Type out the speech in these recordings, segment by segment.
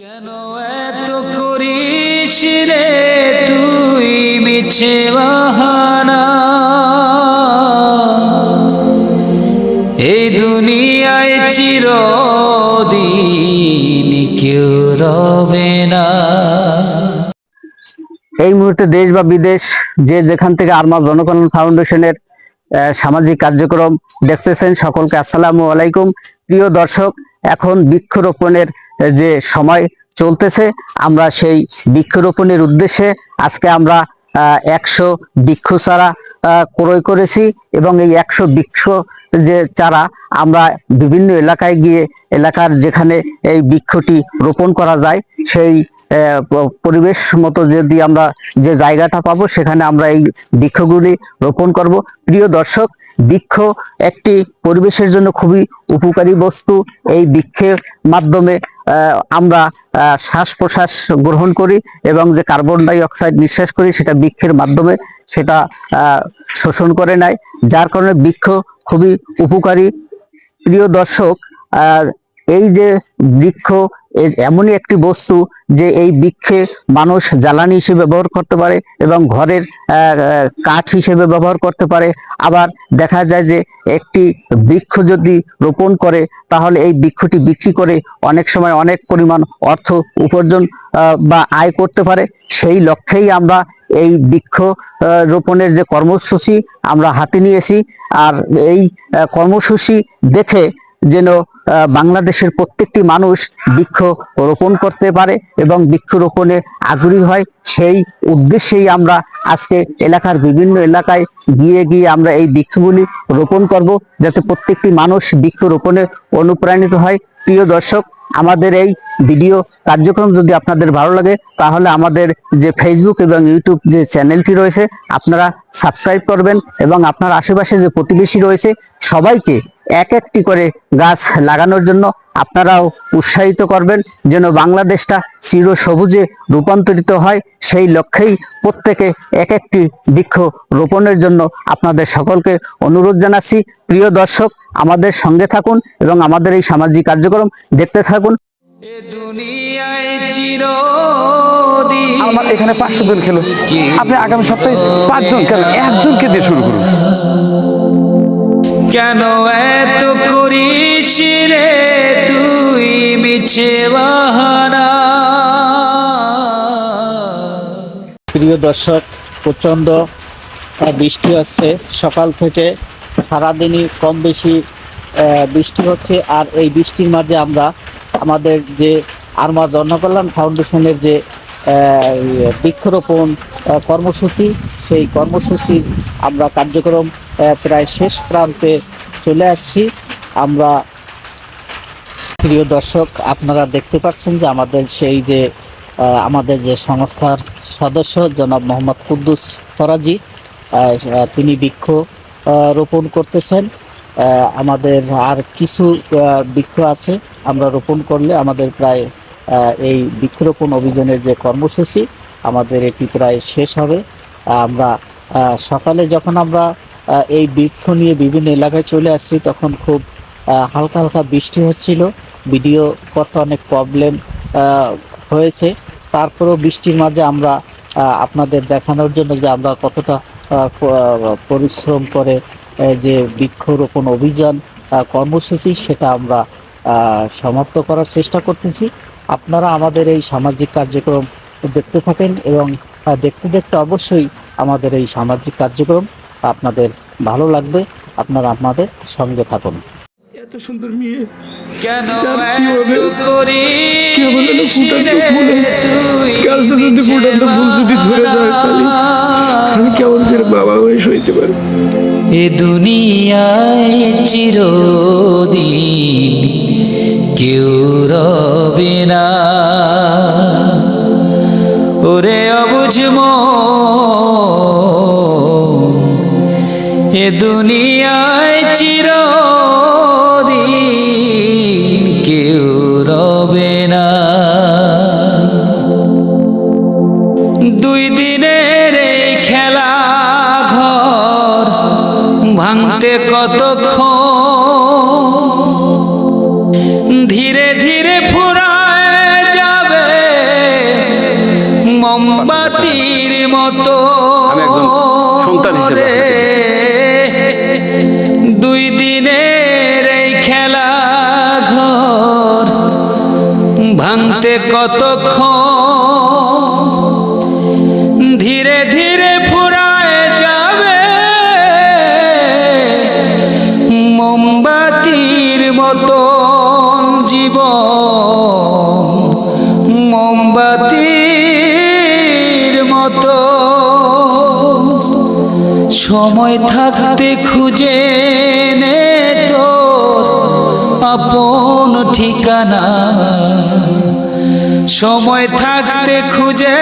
কেন এত করিস রে তুই বাহানা? এই দুনিয়ায় কেউ রবে না। এই মুহূর্তে দেশ বা বিদেশ, যে যেখান থেকে আরমা জনকল্যাণ ফাউন্ডেশনের সামাজিক কার্যক্রম দেখতেছেন, সকলকে আসসালামু আলাইকুম। প্রিয় দর্শক, এখন বৃক্ষরোপণের যে সময় চলতেছে, আমরা সেই বৃক্ষরোপণের উদ্দেশ্যে আজকে আমরা একশো বৃক্ষ চারা ক্রয় করেছি এবং এই একশো বৃক্ষ যে চারা আমরা বিভিন্ন এলাকায় গিয়ে, এলাকার যেখানে এই বৃক্ষটি রোপণ করা যায়, সেই পরিবেশ মতো যদি আমরা যে জায়গাটা পাবো, সেখানে আমরা এই বৃক্ষগুলি রোপণ করব। প্রিয় দর্শক, বৃক্ষ একটি পরিবেশের জন্য খুবই উপকারী বস্তু। এই বৃক্ষের মাধ্যমে আমরা শ্বাস প্রশ্বাস গ্রহণ করি এবং যে কার্বন ডাই অক্সাইড নিঃশ্বাস করি সেটা বৃক্ষের মাধ্যমে সেটা শোষণ করে নেয়। যার কারণে বৃক্ষ খুবই উপকারী। প্রিয় দর্শক এই যে বৃক্ষ এমনই একটি বস্তু যে এই বৃক্ষে মানুষ জ্বালানি হিসেবে ব্যবহার করতে পারে এবং ঘরের কাঠ হিসেবে ব্যবহার করতে পারে। আবার দেখা যায় যে একটি বৃক্ষ যদি রোপণ করে, তাহলে এই বৃক্ষটি বিক্রি করে অনেক সময় অনেক পরিমাণ অর্থ উপার্জন বা আয় করতে পারে। সেই লক্ষ্যেই আমরা এই বৃক্ষ রোপণের যে কর্মসূচি আমরা হাতে নিয়েছি। আর এই কর্মসূচি দেখে যেন বাংলাদেশের প্রত্যেকটি মানুষ বৃক্ষ রোপণ করতে পারে এবং বৃক্ষ রোপণে আগ্রহী হয়। সেই উদ্দেশ্যেই আমরা আজকে এলাকার বিভিন্ন এলাকায় গিয়ে গিয়ে আমরা এই বৃক্ষগুলি রোপণ করব, যাতে প্রত্যেকটি মানুষ বৃক্ষ রোপণে অনুপ্রাণিত হয়। প্রিয় দর্শক, আমাদের এই ভিডিও কার্যক্রম যদি আপনাদের ভালো লাগে, তাহলে আমাদের যে ফেসবুক এবং ইউটিউব যে চ্যানেলটি রয়েছে, আপনারা সাবস্ক্রাইব করবেন এবং আপনার আশেপাশে যে প্রতিবেশী রয়েছে, সবাইকে এক একটি করে গাছ লাগানোর জন্য আপনারাও উৎসাহিত করবেন যেন বাংলাদেশটা চির সবুজে রূপান্তরিত হয়। সেই লক্ষ্যেই প্রত্যেকে এক একটি বৃক্ষ রোপণের জন্য আপনাদের সকলকে অনুরোধ জানাচ্ছি। প্রিয় দর্শক আমাদের সঙ্গে থাকুন এবং আমাদের এই সামাজিক কার্যক্রম দেখতে থাকুন। এ দুনিয়ায় চিরদিন আমার এখানে পাঁচশো জন খেলো। আপনি আগামী সপ্তাহে পাঁচজন কেন একজনকে দিয়ে শুরু করুন। কেন এত করিস রে তুই বাহানা? প্রিয় দর্শক, প্রচণ্ড বৃষ্টি হচ্ছে। সকাল থেকে সারাদিনই কম বেশি বৃষ্টি হচ্ছে। আর এই বৃষ্টির মাঝে আমরা আমাদের যে আরমা জনকল্যাণ ফাউন্ডেশনের যে বৃক্ষরোপণ কর্মসূচি, সেই কর্মসূচির আমরা কার্যক্রম প্রায় শেষ প্রান্তে চলে আসছি। আমরা প্রিয় দর্শক, আপনারা দেখতে পাচ্ছেন যে আমাদের সেই যে আমাদের যে সংস্থার সদস্য জনাব মোহাম্মদ কুদ্দুস ফরাজি তিনি বৃক্ষ রোপণ করতেছেন। আমাদের আর কিছু বৃক্ষ আছে আমরা রোপণ করলে আমাদের প্রায় এই বৃক্ষরোপণ অভিযানের যে কর্মসূচি, আমাদের এটি প্রায় শেষ হবে। আমরা সকালে যখন আমরা এই বৃক্ষ নিয়ে বিভিন্ন এলাকায় চলে আসছি। তখন খুব হালকা হালকা বৃষ্টি হচ্ছিল। ভিডিও করতে অনেক প্রবলেম হয়েছে। তারপরেও বৃষ্টির মাঝে আমরা আপনাদের দেখানোর জন্য যে আমরা কতটা পরিশ্রম করে যে বৃক্ষরোপণ অভিযান কর্মসূচি, সেটা আমরা সমাপ্ত করার চেষ্টা করতেছি। আপনারা আমাদের এই সামাজিক কার্যক্রম দেখতে থাকেন এবং দেখতে দেখতে অবশ্যই আমাদের এই সামাজিক কার্যক্রম আপনাদের ভালো লাগবে আপনারা আমাদের সঙ্গে থাকুন। এত সুন্দর মেয়ে। কেন যদি ফুটন্ত ফুল যদি ঝরে যায় তাহলে আমি কেমন করে বাবা হয়ে সইতে পারব? এ দুনিয়ায় চিরদিন কেউ রবে না। ওরে অবুঝম এ দুনিয়ায় চিরদিন কেউ রবে না। দুই দিনের এই খেলা ঘর ভাঙতে কতক্ষণ? ধীরে ধীরে কতক্ষণ ধীরে ধীরে ফুরায় যাবে, মোমবাতির মতন জীবন, মোমবাতির মতো সময় থাকতে খুঁজে নে তোর আপন ঠিকানা। সময় থাকতে খুঁজে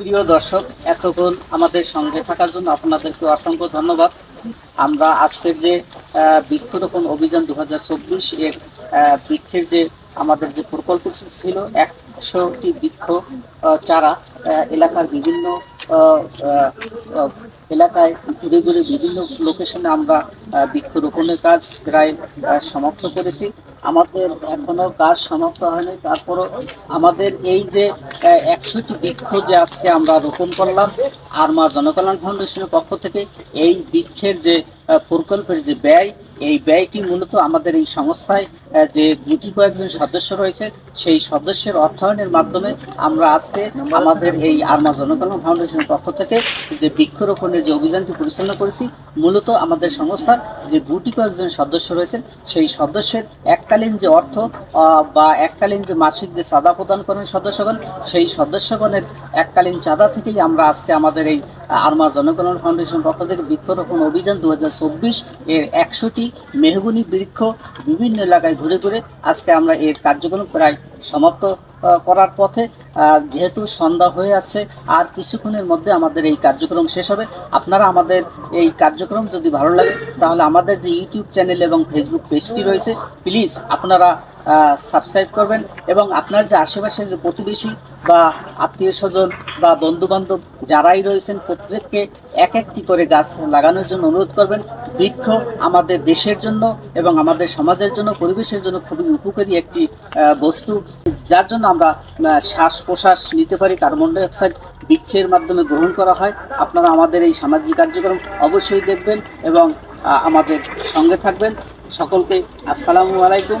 প্রিয় দর্শক, এতক্ষণ আমাদের সঙ্গে থাকার জন্য আপনাদেরকে অসংখ্য ধন্যবাদ। আমরা আজকের যে বৃক্ষরোপণ অভিযান দু হাজার চব্বিশ এর বৃক্ষের যে, আমাদের যে প্রকল্প ছিল, একশোটি বৃক্ষ চারা এলাকার বিভিন্ন এলাকায় ঘুরে ঘুরে বিভিন্ন লোকেশনে আমরা বৃক্ষরোপণের কাজ প্রায় সমাপ্ত করেছি। আমাদের এখনও কাজ সমাপ্ত হয়নি। তারপরও আমাদের এই যে একশোটি বৃক্ষ যে আজকে আমরা রোপণ করলাম আর মা জনকল্যাণ ফাউন্ডেশনের পক্ষ থেকে এই বৃক্ষের যে প্রকল্পের যে ব্যয়, এই ব্যয়টি মূলত আমাদের এই সংস্থায় যে গুটি কয়েকজন সদস্য রয়েছে সেই সদস্যের অর্থায়নের মাধ্যমে আমরা আজকে আমাদের এই আরমা জনকল্যাণ ফাউন্ডেশনের পক্ষ থেকে যে বৃক্ষরোপণের যে অভিযানটি পরিচালনা করেছি, মূলত আমাদের সংস্থার যে গুটি কয়েকজন সদস্য রয়েছেন, সেই সদস্যের এককালীন যে অর্থ বা এককালীন যে মাসিক যে চাঁদা প্রদান করেন সদস্যগণ, সেই সদস্যগণের এককালীন চাঁদা থেকেই আমরা আজকে আমাদের এই আরমা জনকল্যাণ ফাউন্ডেশন পক্ষ থেকে বৃক্ষরোপণ অভিযান দু হাজার চব্বিশ এর একশোটি মেহগুনি বৃক্ষ বিভিন্ন এলাকায় ঘুরে ঘুরে আজকে আমরা এর কার্যক্রম প্রায় সমাপ্ত করার পথে যেহেতু সন্ধ্যা হয়ে আছে, আর কিছুক্ষণের মধ্যে আমাদের এই কার্যক্রম শেষ হবে। আপনারা আমাদের এই কার্যক্রম যদি ভালো লাগে, তাহলে আমাদের যে ইউটিউব চ্যানেল এবং ফেসবুক পেজটি রয়েছে প্লিজ আপনারা সাবস্ক্রাইব করবেন এবং আপনার যে আশেপাশে যে প্রতিবেশী বা আত্মীয় স্বজন বা বন্ধু বান্ধব যারাই রয়েছেন, প্রত্যেককে এক একটি করে গাছ লাগানোর জন্য অনুরোধ করবেন। বৃক্ষ আমাদের দেশের জন্য এবং আমাদের সমাজের জন্য, পরিবেশের জন্য খুবই উপকারী একটি বস্তু। যার জন্য আমরা শ্বাস প্রশ্বাস নিতে পারি। কার্বন ডাইঅক্সাইড বৃক্ষের মাধ্যমে গ্রহণ করা হয়। আপনারা আমাদের এই সামাজিক কার্যক্রম অবশ্যই দেখবেন এবং আমাদের সঙ্গে থাকবেন। সকলকে আসসালামু আলাইকুম।